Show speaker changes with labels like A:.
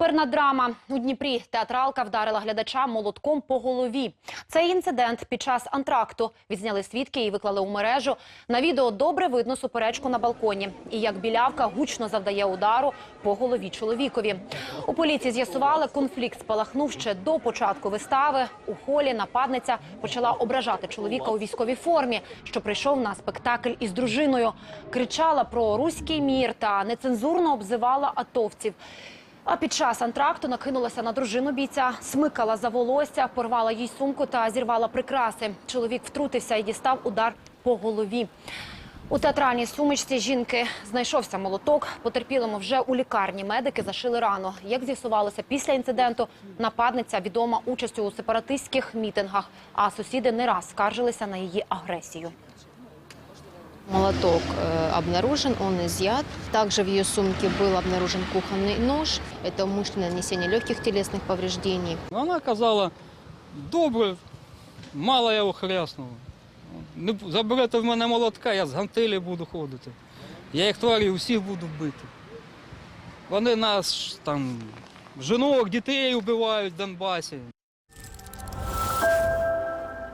A: Оперна драма у Дніпрі. Театралка вдарила глядача молотком по голові. Цей інцидент під час антракту відзняли свідки і виклали у мережу. На відео добре видно суперечку на балконі. І як білявка гучно завдає удару по голові чоловікові. У поліції з'ясували, конфлікт спалахнув ще до початку вистави. У холі нападниця почала ображати чоловіка у військовій формі, що прийшов на спектакль із дружиною. Кричала про руський мір та нецензурно обзивала атовців. А під час антракту накинулася на дружину бійця, смикала за волосся, порвала їй сумку та зірвала прикраси. Чоловік втрутився і дістав удар по голові. У театральній сумочці жінки знайшовся молоток. Потерпілому вже у лікарні медики зашили рану. Як з'ясувалося після інциденту, нападниця відома участю у сепаратистських мітингах, а сусіди не раз скаржилися на її агресію.
B: Молоток э, обнаружен, он изъят. Также в ее сумке был обнаружен кухонный нож. Это умышленное нанесение легких телесных повреждений.
C: Вона казала, добре, мало я його хряснув. Не б- заберете в мене молотка, я з гантелі буду ходити. Я їх тварів усіх буду бити. Вони нас там, жінок, дітей вбивають в Донбасі.